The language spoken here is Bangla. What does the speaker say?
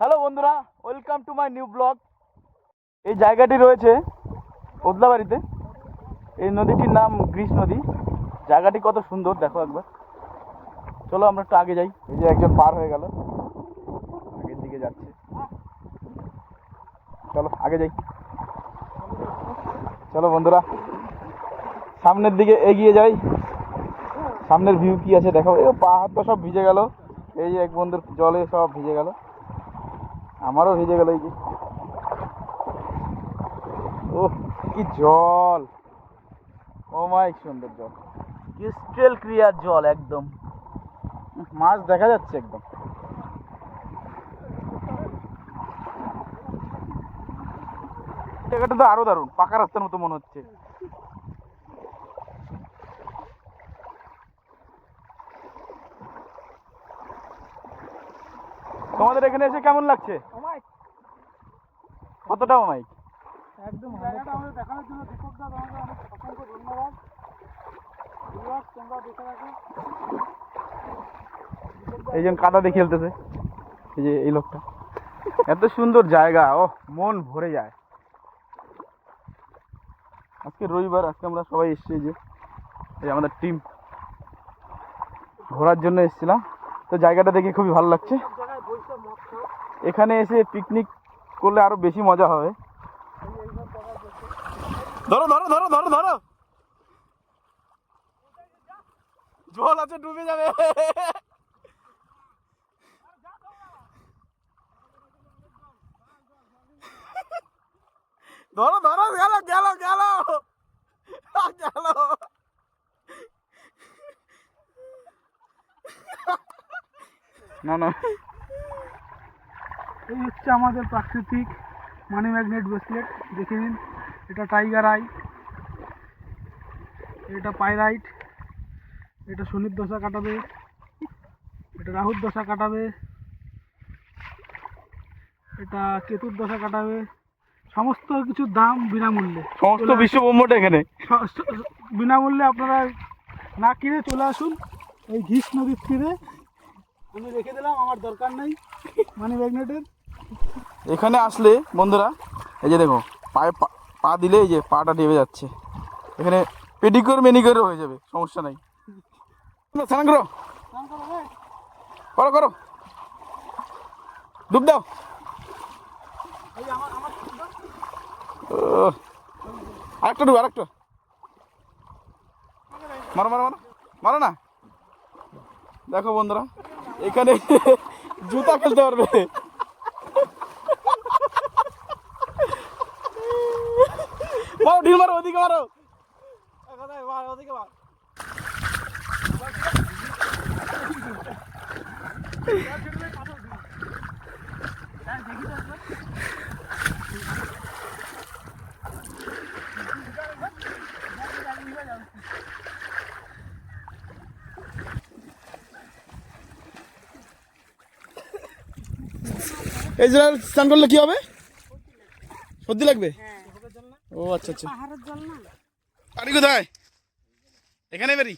হ্যালো বন্ধুরা welcome to my new blog এই জায়গাটি রয়েছে ওদলাবাড়িতে। এই নদীটির নাম গ্রীষ নদী। জায়গাটি কত সুন্দর, দেখো একবার। চলো আমরা একটু আগে যাই। এই যে একজন পার হয়ে গেল। আগের দিকে যাচ্ছে। চলো, আগে যাই। চলো বন্ধুরা, সামনের দিকে এগিয়ে যাই। সামনের ভিউ কি আছে দেখো। এই পা হাত পা সব ভিজে গেল। এই যে এক বন্ধুর জলে সব ভিজে গেল। আমারও ভিজে গেল এই যে। ও কি জল। ও মাই সুন্দর জল। ক্রিস্টাল ক্লিয়ার জল একদম। মাছ দেখা যাচ্ছে একদম। জায়গাটা তো আরও দারুণ, পাকা রাস্তার মতো মনে হচ্ছে। তোমাদের এখানে এসে কেমন লাগছে? কতটা মাইক একদম জায়গাটা আমাদের দেখানোর জন্য দীপক দা তোমাকে অনেক অসংখ্য ধন্যবাদ। ধন্যবাদ তোমরা দেখে রাখো। এই যে কাদা দিয়ে খেলতেছে। এই যে এই লোকটা। এত সুন্দর জায়গা ও মন ভরে যায়। আজকে রবিবার আজকে আমরা সবাই এসেছি এই যে এই আমাদের টিম ঘোরার জন্য এসেছিলাম। তো জায়গাটা দেখে খুবই ভালো লাগছে। এখানে এসে পিকনিক করলে আরও বেশি মজা হবে। ধরো ধরো ধরো ধরো ধরো। জল আছে, ডুবে যাবে। ধরো ধরো, গেল গেল গেল। গেল। না না। এই হচ্ছে আমাদের প্রাকৃতিক মানি ম্যাগনেট ব্রেসলেট। দেখে নিন এটা টাইগার আই এটা পাইরাইট এটা শনির দশা কাটাবে এটা রাহুর দশা কাটাবে এটা কেতুর দশা কাটাবে সমস্ত কিছুর দাম বিনামূল্যে। সমস্ত বিশ্ব ব্রহ্মটা এখানে। বিনামূল্যে আপনারা না কিনে চলে আসুন এই ঘিস নদীর তীরে। আমি রেখে দিলাম আমার দরকার নেই মানি ম্যাগনেটের। এখানে আসলে, বন্ধুরা, এই যে দেখো, পায়ে পা- দিলে এই যে পাটা ডেবে যাচ্ছে। এখানে পেডিকিওর মেনিকিওরও হয়ে যাবে, সমস্যা নাই। স্নান করো। করো করো। ডুব দাও। আরেকটা ডুব, আরেকটা। মারো মারো মারো। মারো না। দেখো, বন্ধুরা, এখানে জুতা খেলতে পারবে। মারো ঢিল মারো ওদিকে মারো। এই যে স্নান করলে কি হবে? সর্দি লাগবে? ও আচ্ছা আচ্ছা। পাহাড়ের জল না? বাড়ি কোথায়? এখানে বাড়ি